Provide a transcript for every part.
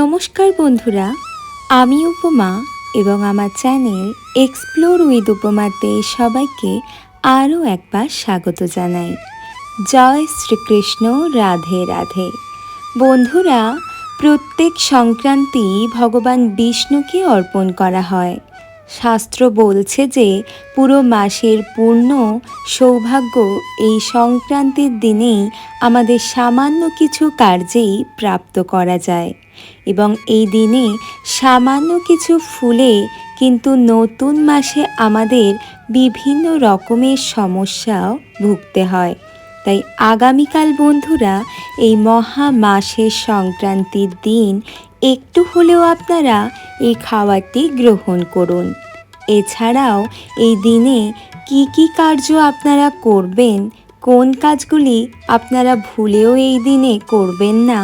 নমস্কার বন্ধুরা, আমি উপমা এবং আমার চ্যানেল এক্সপ্লোর উইথ উপমাতে সবাইকে আরও একবার স্বাগত জানাই। জয় শ্রীকৃষ্ণ, রাধে রাধে। বন্ধুরা, প্রত্যেক সংক্রান্তি ভগবান বিষ্ণুকে অর্পণ করা হয়। শাস্ত্র বলছে যে পুরো মাসের পূর্ণ সৌভাগ্য এই সংক্রান্তির দিনেই আমাদের সামান্য কিছু কার্যেই প্রাপ্ত করা যায়। এবং এই দিনে সামান্য কিছু ফুলে কিন্তু নতুন মাসে আমাদের বিভিন্ন রকমের সমস্যাও ভুগতে হয়। তাই আগামীকাল বন্ধুরা, এই মহা মাসের সংক্রান্তির দিন একটু হলেও আপনারা এই খাবারটি গ্রহণ করুন। এছাড়াও এই দিনে কি কি কার্য আপনারা করবেন, কোন কাজগুলি আপনারা ভুলেও এই দিনে করবেন না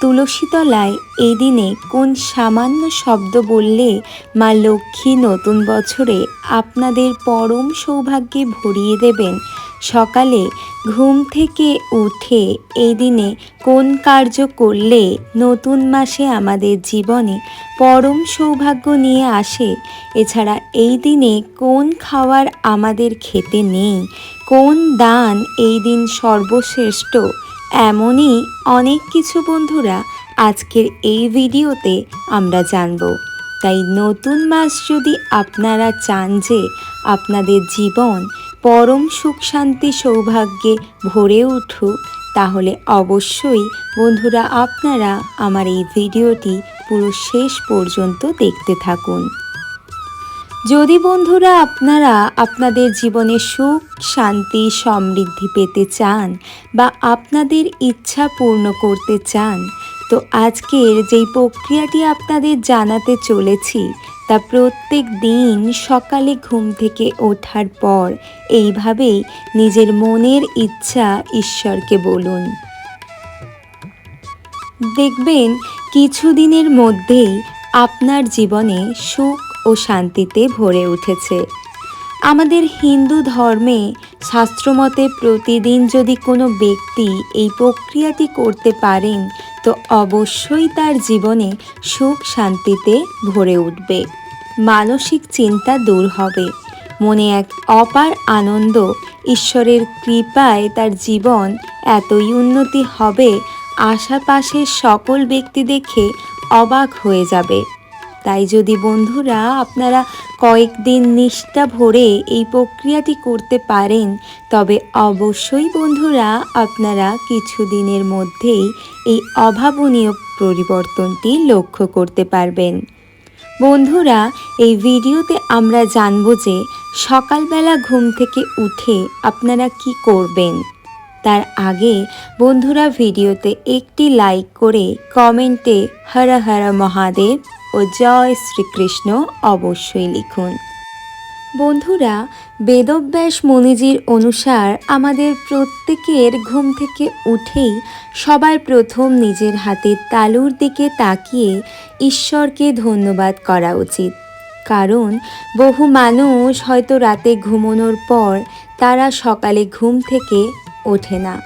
তুলসী তলায় এই দিনে কোন সামান্য শব্দ বললে মা লক্ষ্মী নতুন বছরে আপনাদের পরম সৌভাগ্যে ভরিয়ে দেবেন? সকালে ঘুম থেকে উঠে এই দিনে কোন কার্য করলে নতুন মাসে আমাদের জীবনে পরম সৌভাগ্য নিয়ে আসে? এছাড়া এই দিনে কোন খাওয়ার আমাদের খেতে নেই? কোন দান এই দিন সর্বশ্রেষ্ঠ? এমনই অনেক কিছু বন্ধুরা আজকের এই ভিডিওতে আমরা জানব। তাই নতুন মাস যদি আপনারা চান যে আপনাদের জীবন পরম সুখ, শান্তি, সৌভাগ্যে ভরে উঠুক, তাহলে অবশ্যই বন্ধুরা আপনারা আমার এই ভিডিওটি পুরো শেষ পর্যন্ত দেখতে থাকুন। যদি বন্ধুরা আপনারা আপনাদের জীবনে সুখ, শান্তি, সমৃদ্ধি পেতে চান বা আপনাদের ইচ্ছা পূর্ণ করতে চান, তো আজকের যেই প্রক্রিয়াটি আপনাদের জানাতে চলেছি, তা প্রত্যেক দিন সকালে ঘুম থেকে ওঠার পর এইভাবেই নিজের মনের ইচ্ছা ঈশ্বরকে বলুন। দেখবেন, কিছুদিনের মধ্যেই আপনার জীবনে সুখ শান্তিতে ভরে উঠেছে। আমাদের হিন্দু ধর্মে শাস্ত্রমতে প্রতিদিন যদি কোনো ব্যক্তি এই প্রক্রিয়াটি করতে পারেন, তো অবশ্যই তার জীবনে সুখ শান্তিতে ভরে উঠবে। মানসিক চিন্তা দূর হবে। মনে এক অপার আনন্দ, ঈশ্বরের কৃপায় তার জীবন এতই উন্নতি হবে, আশাপাশের সকল ব্যক্তি দেখে অবাক হয়ে যাবে। তাই যদি বন্ধুরা আপনারা কয়েকদিন নিষ্ঠা ভরে এই প্রক্রিয়াটি করতে পারেন, তবে অবশ্যই বন্ধুরা আপনারা কিছুদিনের মধ্যেই এই অভাবনীয় পরিবর্তনটি লক্ষ্য করতে পারবেন। বন্ধুরা, এই ভিডিওতে আমরা জানব যে সকালবেলা ঘুম থেকে উঠে আপনারা কি করবেন। তার আগে বন্ধুরা ভিডিওতে একটি লাইক করে কমেন্টে হর হর মহাদেব ও জয় শ্রীকৃষ্ণ অবশ্যই লিখুন। বন্ধুরা, বেদব্যাস মনিজির অনুসার আমাদের প্রত্যেকের ঘুম থেকে উঠেই সবার প্রথম নিজের হাতের তালুর দিকে তাকিয়ে ঈশ্বরকে ধন্যবাদ করা উচিত। কারণ বহু মানুষ হয়তো রাতে ঘুমানোর পর তারা সকালে ঘুম থেকে ওঠে না।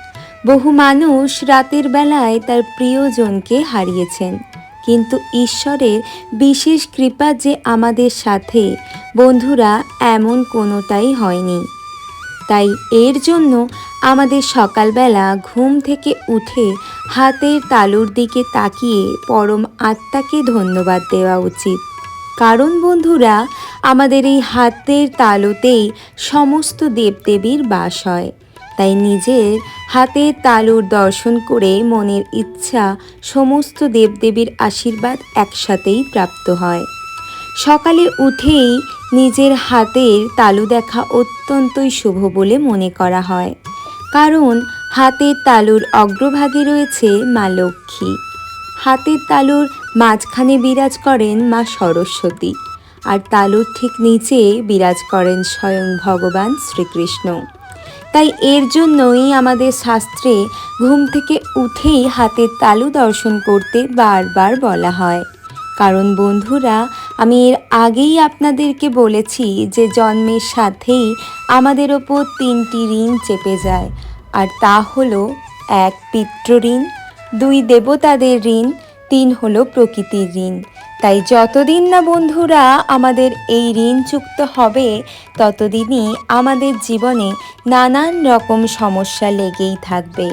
বহু মানুষ রাতের বেলায় তার প্রিয়জনকে হারিয়েছেন। কিন্তু ঈশ্বরের বিশেষ কৃপা যে আমাদের সাথে, বন্ধুরা, এমন কোনোটাই হয়নি। তাই এর জন্য আমাদের সকালবেলা ঘুম থেকে উঠে হাতের তালুর দিকে তাকিয়ে পরম আত্মাকে ধন্যবাদ দেওয়া উচিত। কারণ বন্ধুরা, আমাদের এই হাতের তালুতেই সমস্ত দেবদেবীর বাস হয়। তাই নিজের হাতের তালুর দর্শন করে মনের ইচ্ছা সমস্ত দেবদেবীর আশীর্বাদ একসাথেই প্রাপ্ত হয়। সকালে উঠেই নিজের হাতের তালু দেখা অত্যন্তই শুভ বলে মনে করা হয়। কারণ হাতের তালুর অগ্রভাগে রয়েছে মা লক্ষ্মী। হাতের তালুর মাঝখানে বিরাজ করেন মা সরস্বতী। আর তালুর ঠিক নিচে বিরাজ করেন স্বয়ং ভগবান শ্রীকৃষ্ণ। তাই এর জন্যই আমাদের শাস্ত্রে ঘুম থেকে উঠেই হাতের তালু দর্শন করতে বারবার বলা হয়। কারণ বন্ধুরা, আমি এর আগেই আপনাদেরকে বলেছি যে জন্মের সাথেই আমাদের ওপর তিনটি ঋণ চেপে যায়। আর তা হলো এক পিতৃঋণ দুই দেবতাদের ঋণ, তিন হলো প্রকৃতির ঋণ। তাই যতদিন না বন্ধুরা আমাদের এই ঋণ চুক্ত হবে, ততদিনই আমাদের জীবনে নানান রকম সমস্যা লেগেই থাকবে।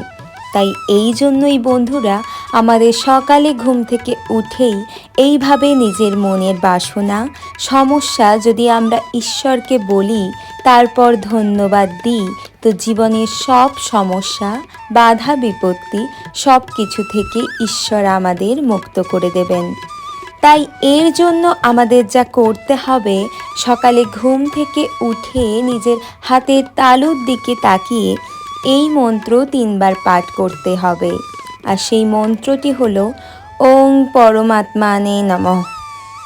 তাই এই জন্যই বন্ধুরা আমাদের সকালে ঘুম থেকে উঠেই এইভাবে নিজের মনের বাসনা, সমস্যা যদি আমরা ঈশ্বরকে বলি, তারপর ধন্যবাদ দিই, তো জীবনের সব সমস্যা, বাধা বিপত্তি সব কিছু থেকে ঈশ্বর আমাদের মুক্ত করে দেবেন। তাই এর জন্য আমাদের যা করতে হবে, সকালে ঘুম থেকে উঠে নিজের হাতের তালুর দিকে তাকিয়ে এই মন্ত্র তিনবার পাঠ করতে হবে। আর সেই মন্ত্রটি হলো, ওং পরমাত্মানে নমঃ।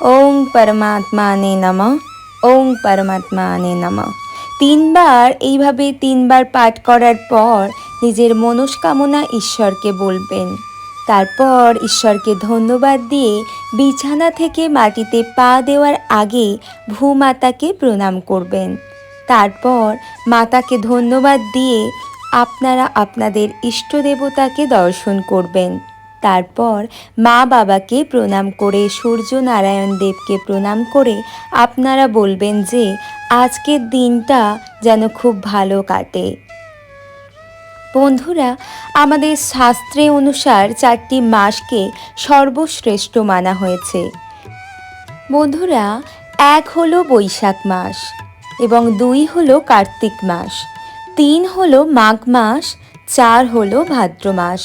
ওং পরমাত্মানে নমঃ। ওং পরমাত্মানে নমঃ। তিনবার, এইভাবে তিনবার পাঠ করার পর নিজের মনস্কামনা ঈশ্বরকে বলবেন। তারপর ঈশ্বরকে ধন্যবাদ দিয়ে বিছানা থেকে মাটিতে পা দেওয়ার আগে ভূমাতাকে প্রণাম করবেন। তারপর মাতাকে ধন্যবাদ দিয়ে আপনারা আপনাদের ইষ্ট দেবতাকে দর্শন করবেন। তারপর মা বাবাকে প্রণাম করে সূর্য নারায়ণ দেবকে প্রণাম করে আপনারা বলবেন যে, আজকের দিনটা যেন খুব ভালো কাটে। বন্ধুরা, আমাদের শাস্ত্রে অনুসার চারটি মাসকে সর্বশ্রেষ্ঠ মানা হয়েছে। বন্ধুরা, এক হলো বৈশাখ মাস এবং দুই হলো কার্তিক মাস, তিন হলো মাঘ মাস, চার হলো ভাদ্র মাস।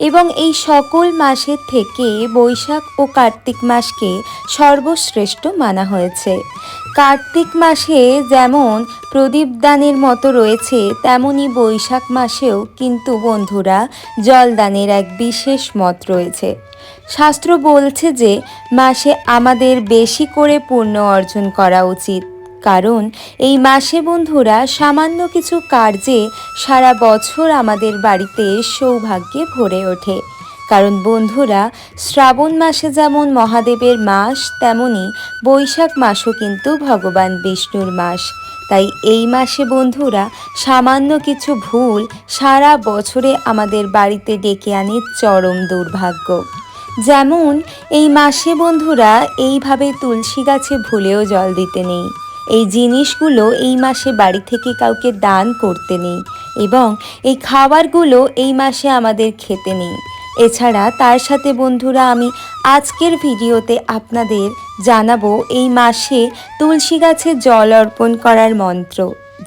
এবং এই সকল মাসের থেকে বৈশাখ ও কার্তিক মাসকে সর্বশ্রেষ্ঠ মানা হয়েছে। কার্তিক মাসে যেমন প্রদীপ দানের মতো রয়েছে, তেমনি বৈশাখ মাসেও কিন্তু বন্ধুরা জলদানের এক বিশেষ মত রয়েছে। শাস্ত্র বলছে যে, মাসে আমাদের বেশি করে পুণ্য অর্জন করা উচিত। কারণ এই মাসে বন্ধুরা সামান্য কিছু কার্যে সারা বছর আমাদের বাড়িতে সৌভাগ্যে ভরে ওঠে। কারণ বন্ধুরা, শ্রাবণ মাসে যেমন মহাদেবের মাস, তেমনি বৈশাখ মাসও কিন্তু ভগবান বিষ্ণুর মাস। তাই এই মাসে বন্ধুরা, সামান্য কিছু ভুল সারা বছরে আমাদের বাড়িতে ডেকে আনে চরম দুর্ভাগ্য। যেমন, এই মাসে বন্ধুরা, এইভাবে তুলসী গাছে ভুলেও জল দিতে নেই। এই জিনিসগুলো এই মাসে বাড়ি থেকে কাউকে দান করতে নেই এবং এই খাবারগুলো এই মাসে আমাদের খেতে নেই। এছাড়া তার সাথে বন্ধুরা, আমি আজকের ভিডিওতে আপনাদের জানাব এই মাসে তুলসী গাছে জল অর্পণ করার মন্ত্র।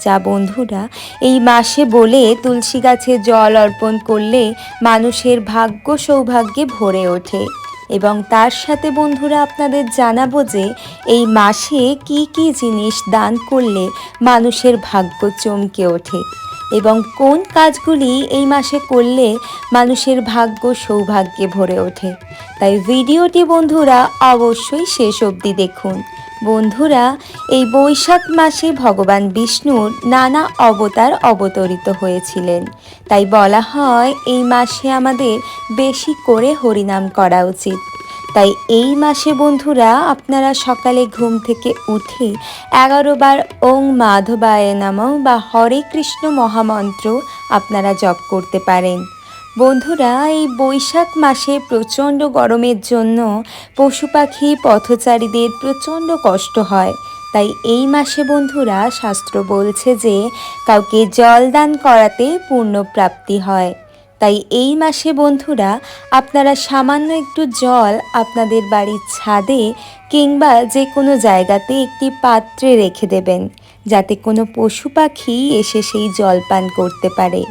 যা বন্ধুরা, এই মাসে বলে তুলসী গাছে জল অর্পণ করলে মানুষের ভাগ্য সৌভাগ্যে ভরে ওঠে। এবং তার সাথে বন্ধুরা আপনাদের জানাব যে এই মাসে কি কি জিনিস দান করলে মানুষের ভাগ্য চমকে ওঠে এবং কোন কাজগুলি এই মাসে করলে মানুষের ভাগ্য সৌভাগ্যে ভরে ওঠে। তাই ভিডিওটি বন্ধুরা অবশ্যই শেষ অবধি দেখুন। বন্ধুরা, এই বৈশাখ মাসে ভগবান বিষ্ণুর নানা অবতার অবতরিত হয়েছিলেন। তাই বলা হয়, এই মাসে আমাদের বেশি করে হরিনাম করা উচিত। তাই এই মাসে বন্ধুরা, আপনারা সকালে ঘুম থেকে উঠে এগারো বার ওং মাধবায় নাম বা হরে কৃষ্ণ মহামন্ত্র আপনারা জপ করতে পারেন। বন্ধুরা, এই বৈশাখ মাসে প্রচণ্ড গরমের জন্য পশু পাখি, পথচারীদের প্রচণ্ড কষ্ট হয়। তাই এই মাসে বন্ধুরা, শাস্ত্র বলছে যে কাউকে জল দান করাতে পূর্ণপ্রাপ্তি হয়। তাই এই মাসে বন্ধুরা, আপনারা সামান্য একটু জল আপনাদের বাড়ির ছাদে কিংবা যে কোনো জায়গাতে একটি পাত্রে রেখে দেবেন, যাতে কোনো পশু পাখি এসে সেই জল পান করতে পারে।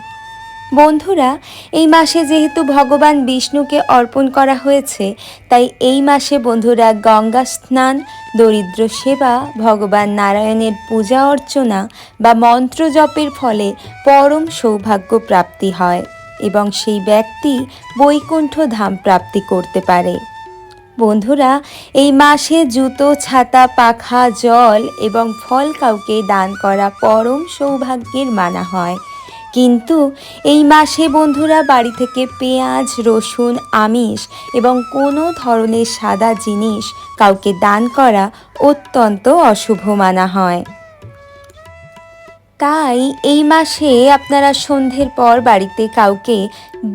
বন্ধুরা, এই মাসে যেহেতু ভগবান বিষ্ণুকে অর্পণ করা হয়েছে, তাই এই মাসে বন্ধুরা গঙ্গা স্নান, দরিদ্র সেবা, ভগবান নারায়ণের পূজা অর্চনা বা মন্ত্র জপের ফলে পরম সৌভাগ্য প্রাপ্তি হয় এবং সেই ব্যক্তি বৈকুণ্ঠ ধাম প্রাপ্তি করতে পারে। বন্ধুরা, এই মাসে জুতো, ছাতা, পাখা, জল এবং ফল কাউকে দান করা পরম সৌভাগ্যের মানা হয়। কিন্তু এই মাসে বন্ধুরা বাড়ি থেকে পেঁয়াজ, রসুন, আমিষ এবং কোনো ধরনের সাদা জিনিস কাউকে দান করা অত্যন্ত অশুভ মানা হয়। তাই এই মাসে আপনারা সন্ধ্যের পর বাড়িতে কাউকে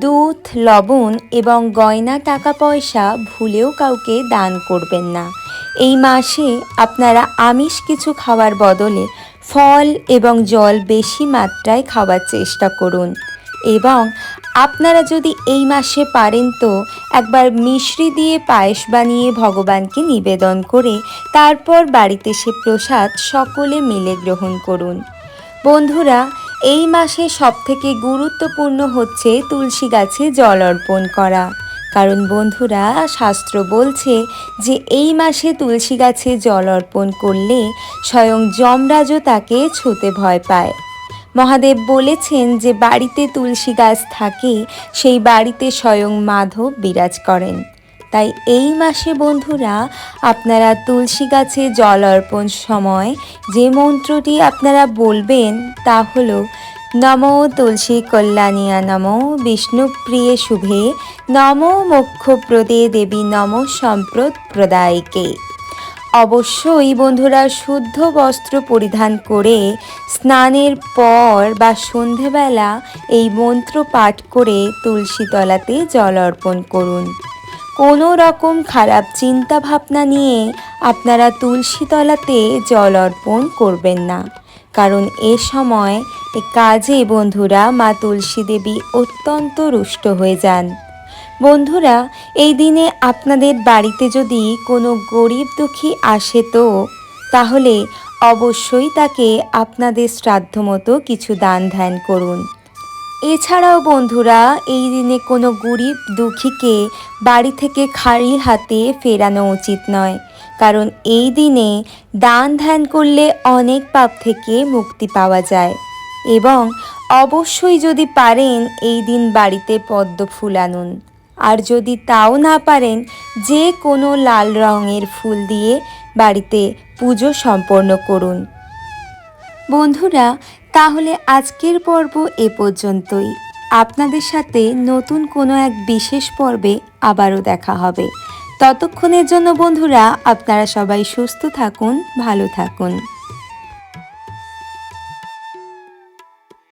দুধ, লবণ এবং গয়না টাকা পয়সা ভুলেও কাউকে দান করবেন না। এই মাসে আপনারা আমিষ কিছু খাওয়ার বদলে ফল এবং জল বেশি মাত্রায় খাওয়ার চেষ্টা করুন। এবং আপনারা যদি এই মাসে পারেন তো একবার মিশ্রি দিয়ে পায়েস বানিয়ে ভগবানকে নিবেদন করে তারপর বাড়িতে সে প্রসাদ সকলে মিলে গ্রহণ করুন। বন্ধুরা, এই মাসে সবথেকে গুরুত্বপূর্ণ হচ্ছে তুলসী গাছে জল অর্পণ করা। কারণ বন্ধুরা শাস্ত্র বলছে যে এই মাসে তুলসী গাছে জল অর্পণ করলে স্বয়ং যমরাজও তাকে ছুতে ভয় পায়। মহাদেব বলেছেন যে বাড়িতে তুলসী গাছ থাকে, সেই বাড়িতে স্বয়ং মাধব বিরাজ করেন। তাই এই মাসে বন্ধুরা আপনারা তুলসী গাছে জল অর্পণ সময় যে মন্ত্রটি আপনারা বলবেন তা হলো নম তুলসী কল্যাণিয়া, নম বিষ্ণুপ্রিয়ে শুভে, নম মোক্ষপ্রদে দেবী, নম সম্প্রদ প্রদায়কে। অবশ্যই বন্ধুরা শুদ্ধ বস্ত্র পরিধান করে স্নানের পর বা সন্ধেবেলা এই মন্ত্র পাঠ করে তুলসী তলাতে জল অর্পণ করুন। কোনো রকম খারাপ চিন্তা ভাবনা নিয়ে আপনারা তুলসী তলাতে জল অর্পণ করবেন না। কারণ এ সময় কাজে বন্ধুরা মা তুলসী দেবী অত্যন্ত রুষ্ট হয়ে যান। বন্ধুরা, এই দিনে আপনাদের বাড়িতে যদি কোনো গরিব দুঃখী আসে তো, তাহলে অবশ্যই তাকে আপনাদের শ্রাদ্ধ মতো কিছু দান ধ্যান করুন। এছাড়াও বন্ধুরা, এই দিনে কোনো গরিব দুঃখীকে বাড়ি থেকে খালি হাতে ফেরানো উচিত নয়। কারণ এই দিনে দান ধ্যান করলে অনেক পাপ থেকে মুক্তি পাওয়া যায়। এবং অবশ্যই যদি পারেন এই দিন বাড়িতে পদ্ম ফুল আনুন। আর যদি তাও না পারেন, যে কোনো লাল রঙের ফুল দিয়ে বাড়িতে পুজো সম্পন্ন করুন। বন্ধুরা, তাহলে আজকের পর্ব এ পর্যন্তই। আপনাদের সাথে নতুন কোনো এক বিশেষ পর্বে আবারও দেখা হবে। ততক্ষণের জন্য বন্ধুরা আপনারা সবাই সুস্থ থাকুন ভালো থাকুন।